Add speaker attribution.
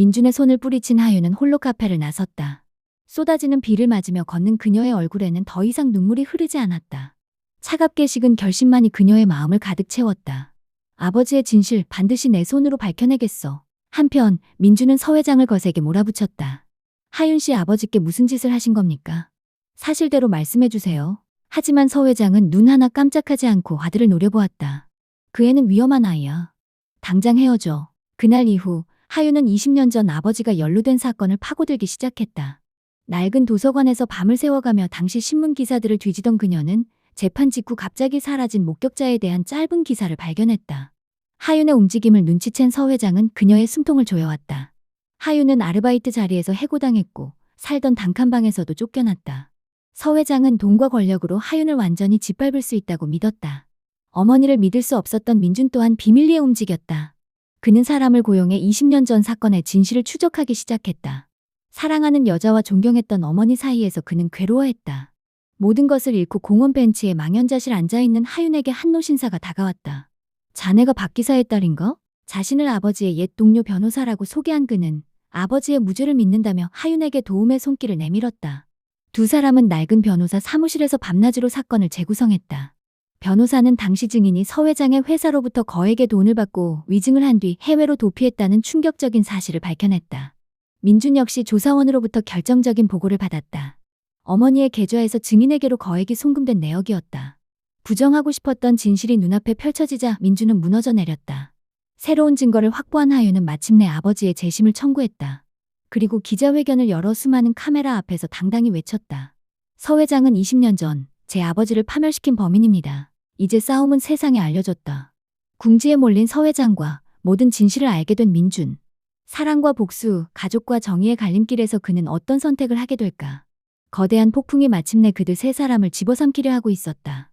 Speaker 1: 민준의 손을 뿌리친 하유는 홀로 카페를 나섰다. 쏟아지는 비를 맞으며 걷는 그녀의 얼굴에는 더 이상 눈물이 흐르지 않았다. 차갑게 식은 결심만이 그녀의 마음을 가득 채웠다. 아버지의 진실 반드시 내 손으로 밝혀내겠어. 한편 민주는 서 회장을 거세게 몰아붙였다. 하윤 씨 아버지께 무슨 짓을 하신 겁니까? 사실대로 말씀해 주세요. 하지만 서 회장은 눈 하나 깜짝하지 않고 아들을 노려보았다. 그 애는 위험한 아이야. 당장 헤어져. 그날 이후 하윤은 20년 전 아버지가 연루된 사건을 파고들기 시작했다. 낡은 도서관에서 밤을 새워가며 당시 신문 기사들을 뒤지던 그녀는 재판 직후 갑자기 사라진 목격자에 대한 짧은 기사를 발견했다. 하윤의 움직임을 눈치챈 서 회장은 그녀의 숨통을 조여왔다. 하윤은 아르바이트 자리에서 해고당했고 살던 단칸방에서도 쫓겨났다. 서 회장은 돈과 권력으로 하윤을 완전히 짓밟을 수 있다고 믿었다. 어머니를 믿을 수 없었던 민준 또한 비밀리에 움직였다. 그는 사람을 고용해 20년 전 사건의 진실을 추적하기 시작했다. 사랑하는 여자와 존경했던 어머니 사이에서 그는 괴로워했다. 모든 것을 잃고 공원 벤치에 망연자실 앉아있는 하윤에게 한노 신사가 다가왔다. 자네가 박 기사의 딸인가? 자신을 아버지의 옛 동료 변호사라고 소개한 그는 아버지의 무죄를 믿는다며 하윤에게 도움의 손길을 내밀었다. 두 사람은 낡은 변호사 사무실에서 밤낮으로 사건을 재구성했다. 변호사는 당시 증인이 서 회장의 회사로부터 거액의 돈을 받고 위증을 한 뒤 해외로 도피했다는 충격적인 사실을 밝혀냈다. 민준 역시 조사원으로부터 결정적인 보고를 받았다. 어머니의 계좌에서 증인에게로 거액이 송금된 내역이었다. 부정하고 싶었던 진실이 눈앞에 펼쳐지자 민준은 무너져 내렸다. 새로운 증거를 확보한 하유는 마침내 아버지의 재심을 청구했다. 그리고 기자회견을 열어 수많은 카메라 앞에서 당당히 외쳤다. 서 회장은 20년 전 제 아버지를 파멸시킨 범인입니다. 이제 싸움은 세상에 알려졌다. 궁지에 몰린 서 회장과 모든 진실을 알게 된 민준. 사랑과 복수, 가족과 정의의 갈림길에서 그는 어떤 선택을 하게 될까? 거대한 폭풍이 마침내 그들 세 사람을 집어삼키려 하고 있었다.